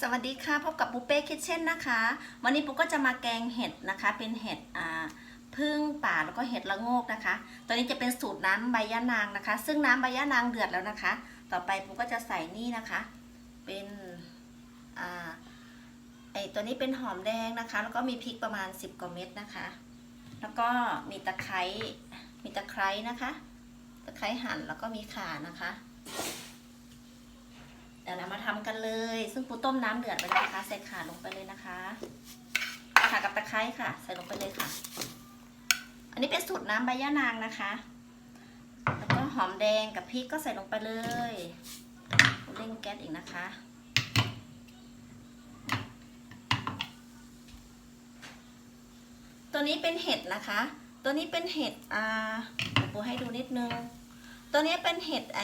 สวัสดีค่ะพบกับปูเป้คิทเช่นนะคะ วันนี้ปูก็จะมาแกงเห็ดนะคะ เป็นเห็ดอ่าพึ่งป่าแล้วก็เห็ดละโงกนะคะ ตอนนี้จะเป็นสูตรน้ำใบยะนางนะคะ ซึ่งน้ำใบยะนางเดือดแล้วนะคะ ต่อไปปูก็จะใส่นี่นะคะ เป็นอ่าไอตัวนี้เป็นหอมแดงนะคะ แล้วก็มีพริกประมาณ 10กว่าเม็ดนะคะ แล้วก็มีตะไคร้มีตะไคร้นะคะ ตะไคร้หั่นแล้วก็มีข่านะคะ เดี๋ยวเรามาทำกันเลย ซึ่งปูต้มน้ำเดือดไปแล้วนะคะ ใส่ข่าลงไปเลยนะคะ ข่ากับตะไคร้ค่ะ ใส่ลงไปเลยค่ะ อันนี้เป็นสูตรน้ำใบย่านางนะคะ แล้วก็หอมแดงกับพริกก็ใส่ลงไปเลยเร่งแก๊สอีกนะคะ ตัวนี้เป็นเห็ดนะคะ ตัวนี้เป็นเห็ดอ่าปูให้ดูนิดนึง ตัวนี้เป็นเห็ดไอ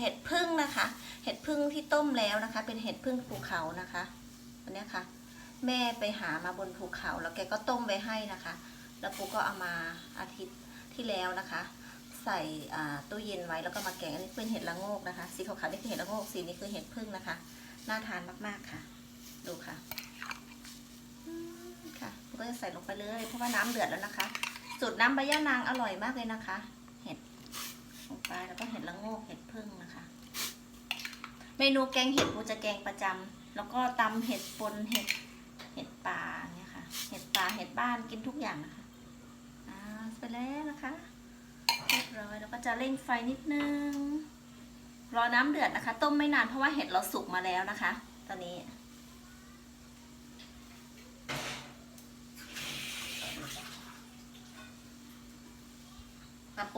เห็ดพึ่งนะคะ เห็ดพึ่งที่ต้มแล้วนะคะ เป็นเห็ดพึ่งภูเขานะคะอันนี้ค่ะ แม่ไปหามาบนภูเขา แล้วแกก็ต้มไว้ให้นะคะ แล้วปูก็เอามาอาทิตย์ที่แล้วนะคะ ใส่ตู้เย็นไว้แล้วก็มาแกงอันนี้เป็นเห็ดละโงกนะคะสีขาวๆนี่คือเห็ดละโงกสีนี้คือเห็ดพึ่งนะคะน่าทานมากๆค่ะ ดูค่ะค่ะปูก็จะใส่ลงไปเลยเพราะว่าน้ำเดือดแล้วนะคะสูตรน้ำใบย่านางอร่อยมากเลยนะคะ ลงไปแล้วก็เห็ดละโงกเห็ดพึ่งนะคะ เมนูแกงเห็ดปูจะแกงประจำแล้วก็ตำเห็ดปนเห็ดเห็ดป่าเนี่ยค่ะ เห็ดป่าเห็ดบ้านกินทุกอย่างนะคะอ่าไปแล้วนะคะเรียบร้อยแล้วก็จะเร่งไฟนิดนึงรอน้ำเดือดนะคะ ต้มไม่นานเพราะว่าเห็ดเราสุกมาแล้วนะคะ ตอนนี้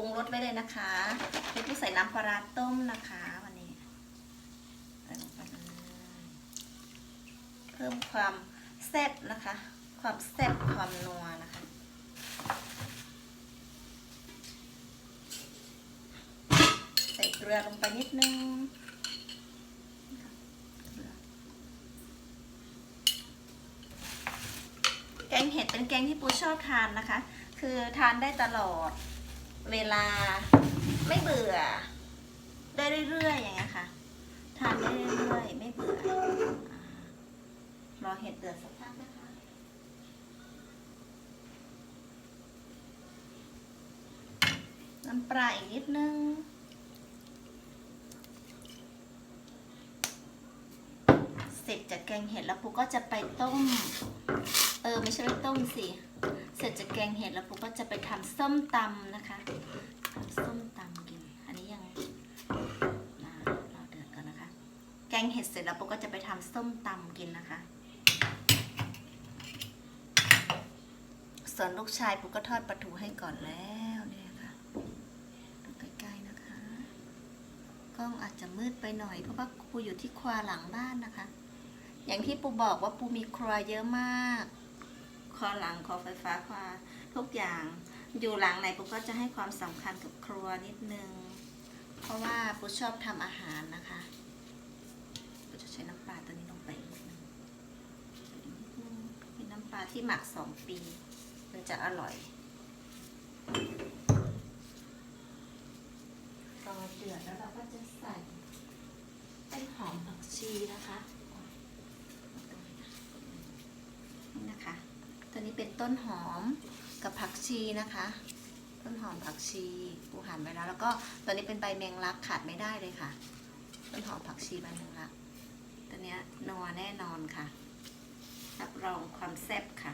ปรุงรสไว้เลยนะคะเป็นผู้ใส่น้ำปลาร้าต้มนะคะ วันนี้เลยเพิ่มความแซ่บนะคะ ความแซ่บความนัวนะคะใส่เกลือลงไปนิดนึงแกงเห็ดเป็นแกงที่ปูชอบทานนะคะ คือทานได้ตลอด เวลาไม่เบื่อ ได้เรื่อยๆอย่างเงี้ยค่ะ ทานได้เรื่อยๆไม่เบื่อรอเห็ดเดือดสักพักนะคะน้ำปลาอีกนิดนึงเสร็จจากแกงเห็ดแล้วปูก็จะไปต้ม เออไม่ใช่ไปต้มสิ เสร็จจากแกงเห็ดแล้วปูก็จะไปทำส้มตำนะคะทำส้มตำกิน อันนี้ยังรอเดือดก่อนนะคะ แกงเห็ดเสร็จแล้วปูก็จะไปทำส้มตำกินนะคะ ส่วนลูกชายปูก็ทอดปลาทูให้ก่อนแล้วเนี่ยค่ะดูใกล้ๆนะคะ กล้องอาจจะมืดไปหน่อยเพราะว่าปูอยู่ที่ครัวหลังบ้านนะคะ อย่างที่ปูบอกว่าปูมีครัวเยอะมาก คอหลังคอไฟฟ้าคอทุกอย่างอยู่หลังไหนปูก็จะให้ความสำคัญกับครัวนิดนึง เพราะว่าปูชอบทำอาหารนะคะปูจะใช้น้ำปลาตัวนี้ลงไปนิดนึงเป็นน้ำปลาที่หมักสองปี มันจะอร่อยตอเดือดแล้วเราก็จะใส่ต้นหอมผักชีนะคะ นี่นะคะ ตัว นี้เป็นต้นหอมกับผักชีนะคะ ต้นหอมผักชีปูหั่นไปแล้ว แล้วก็ตัวนี้เป็นใบแมงลักขาดไม่ได้เลยค่ะ ต้นหอมผักชีใบแมงลักตัวเนี้ยนัวแน่นอนค่ะรับรองความแซ่บค่ะ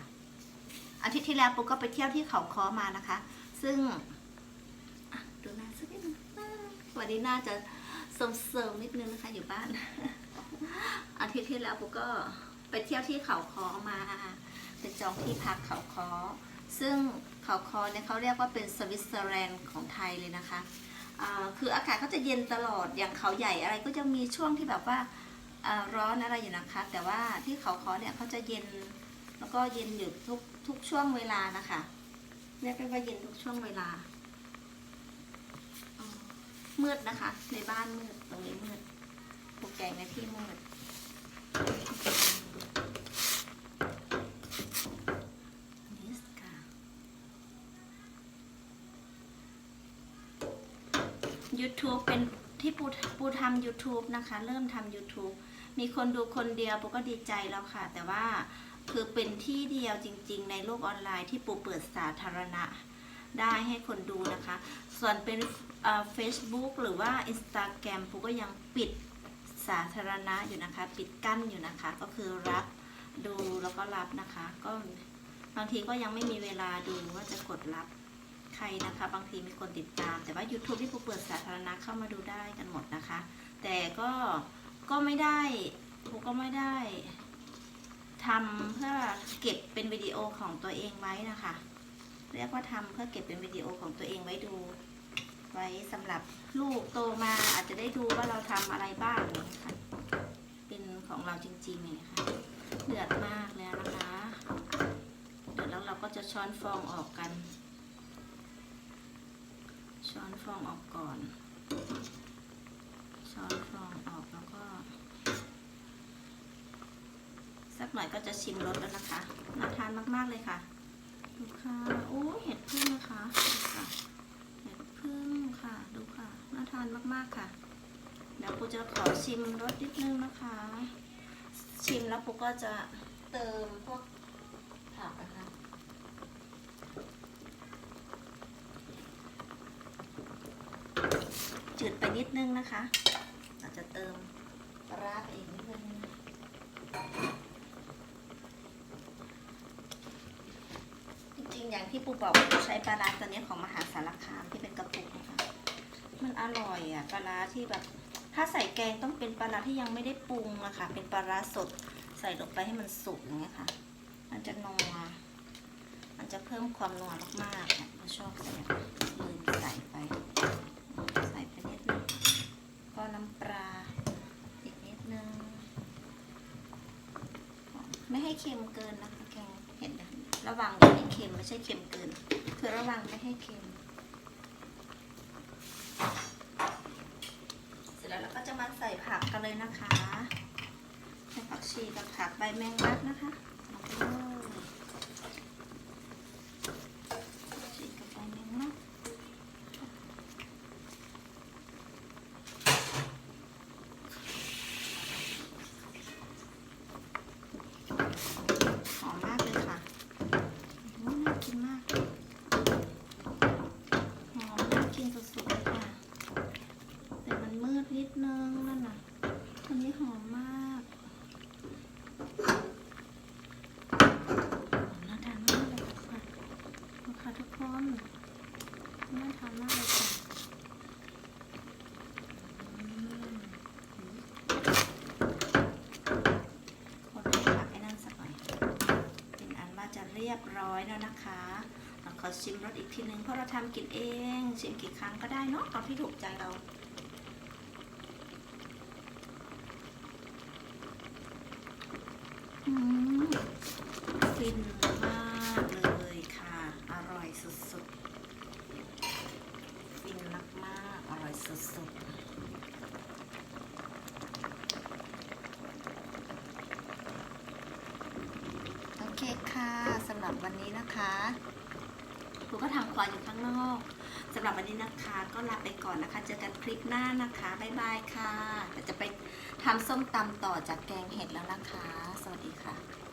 อาทิตย์ที่แล้วปูก็ไปเที่ยวที่เขาค้อมานะคะ ซึ่งดูหน้าสักนิดนึงวันนี้น่าจะเสริมๆนิดนึงนะคะอยู่บ้าน อาทิตย์ที่แล้วปูก็ ไปเที่ยวที่เขาค้อมาไปจองที่พักเขาค้อซึ่งเขาค้อเนี่ยเขาเรียกว่าเป็นสวิตเซอร์แลนด์ของไทยเลยนะคะคืออากาศเขาจะเย็นตลอดอย่างเขาใหญ่อะไรก็จะมีช่วงที่แบบว่าร้อนอะไรอยู่นะคะ แต่ว่าที่เขาค้อเนี่ยเขาจะเย็นแล้วก็เย็นอยู่ทุกทุกช่วงเวลานะคะเรียกได้ว่าเย็นทุกช่วงเวลามืดนะคะ ในบ้านมืดตรงนี้มืดปลูกแกงในที่มืด Yes ค่ะ YouTube เป็นที่ปูปูทำ YouTube นะคะ เริ่มทำ YouTube มีคนดูคนเดียวปูก็ดีใจแล้วค่ะ แต่ว่าคือเป็นที่เดียวจริง ๆ ในโลกออนไลน์ที่ปูเปิดสาธารณะได้ให้คนดูนะคะ ส่วนเป็นเฟซบุ๊กหรือว่า Instagram ปูก็ยังปิดสาธารณะอยู่นะคะ ปิดกั้นอยู่นะคะ ก็คือรับดูแล้วก็รับนะคะ ก็บางทีก็ยังไม่มีเวลาดูว่าจะกดรับ ใครนะคะ บางทีมีคนติดตาม แต่ว่า YouTube ที่ปูเปิดสาธารณะเข้ามาดูได้กันหมดนะคะ แต่ก็ก็ไม่ได้ปูก็ไม่ได้ทำเพื่อเก็บเป็นวิดีโอของตัวเองไว้นะคะ เรียกว่าทำเพื่อเก็บเป็นวิดีโอของตัวเองไว้ดู ไว้สำหรับลูกโตมาอาจจะได้ดูว่าเราทำอะไรบ้างนี้ค่ะเป็นของเราจริงๆอย่างนี้ค่ะเดือดมากแล้วนะคะเดือดแล้วเราก็จะช้อนฟองออกกัน ฟองออกก่อน ช้อนฟองออกแล้วก็ สักหน่อยก็จะชิมรสแล้วนะคะน่าทานมากๆเลยค่ะดูค่ะโอ้เห็ดพึ่งนะคะดูค่ะเห็ดพึ่งค่ะดูค่ะน่าทานมากๆค่ะ เดี๋ยวปูจะขอชิมรสนิดนึงนะคะ ชิมแล้วปูก็จะเติมพวกผักนะคะ จืดไปนิดนึงนะคะอาจจะเติมปลาร้าไปอีกนิดนึงจริงๆ อย่างที่ปูบอกปูใช้ปลาร้าตัวนี้ของมหาสารคามที่เป็นกระปุกนะคะ มันอร่อยอะปลาร้าที่แบบ ถ้าใส่แกงต้องเป็นปลาร้าที่ยังไม่ได้ปรุงอะค่ะ เป็นปลาร้าสดใส่ลงไปให้มันสุกอย่างเงี้ยค่ะ มันจะนัวมันจะเพิ่มความนัวมากๆเราชอบใส่ลืมใส่ไป ใส่ไปนิดนึงก็น้ำปลาอีกนิดนึง ไม่ให้ เค็มเกินนะคะแกงเห็ดนะระวังอย่าให้เค็มไม่ใช่เค็มเกิน คือระวังไม่ให้เค็ม เสร็จแล้วเราก็จะมาใส่ผักกันเลยนะคะใส่ผักชีกับผักใบแมงลักนะคะเอาไปเลยผักชีกับใบแมงลัก หอมมากเลยค่ะโอ้น่ากินมาก หอมน่ากินสุดๆเลยค่ะ แต่มันมืดนิดนึงนั่นน่ะอันนี้หอมมากน่าทานมากเลยค่ะดูค่ะทุกคนน่าทานมากเลยค่ะอืมคนให้ผักให้นั่นสักหน่อย เป็นอันว่าจะเรี ยบร้อยแล้วนะคะเราขอชิมรสอีกทีหนึ่งเพราะเราทำกินเองชิมกี่ครั้งก็ได้เนาะเอาที่ถูกใจเราอืมฟินมากเลยค่ะ อร่อยสุดๆฟินมากๆอร่อยสุดๆโอเคค่ะส หรับวันนี้นะคะครูก็ทำควายอยู่ข้างนอกสำหรับวันนี้นะคะ ก็ลาไปก่อนนะคะ เจอกันคลิปหน้านะคะบ๊ายบายค่ะแต่จะไปทำส้มตำต่อจากแกงเห็ดแล้วนะคะ สวัสดีค่ะ